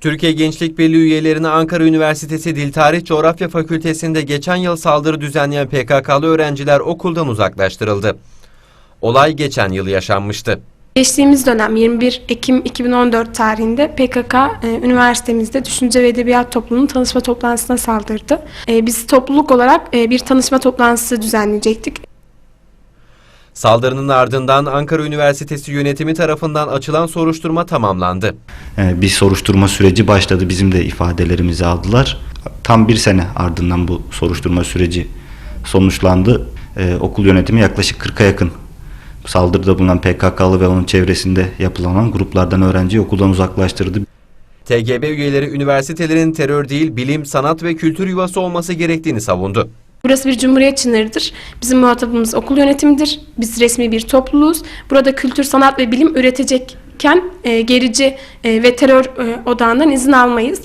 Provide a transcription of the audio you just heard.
Türkiye Gençlik Birliği üyelerine Ankara Üniversitesi Dil Tarih Coğrafya Fakültesi'nde geçen yıl saldırı düzenleyen PKK'lı öğrenciler okuldan uzaklaştırıldı. Olay geçen yıl yaşanmıştı. Geçtiğimiz dönem 21 Ekim 2014 tarihinde PKK e, üniversitemizde Düşünce ve Edebiyat Topluluğu'nun tanışma toplantısına saldırdı. E, biz topluluk olarak e, bir tanışma toplantısı düzenleyecektik. Saldırının ardından Ankara Üniversitesi yönetimi tarafından açılan soruşturma tamamlandı. Ee, bir soruşturma süreci başladı. Bizim de ifadelerimizi aldılar. Tam bir sene ardından bu soruşturma süreci sonuçlandı. Ee, okul yönetimi yaklaşık 40'a yakın saldırıda bulunan PKK'lı ve onun çevresinde yapılan gruplardan öğrenciyi okuldan uzaklaştırdı. TGB üyeleri üniversitelerin terör değil, bilim, sanat ve kültür yuvası olması gerektiğini savundu. Burası bir cumhuriyet çınarıdır. Bizim muhatabımız okul yönetimidir. Biz resmi bir topluluğuz. Burada kültür, sanat ve bilim üretecekken e, gerici e, ve terör e, odağından izin almayız.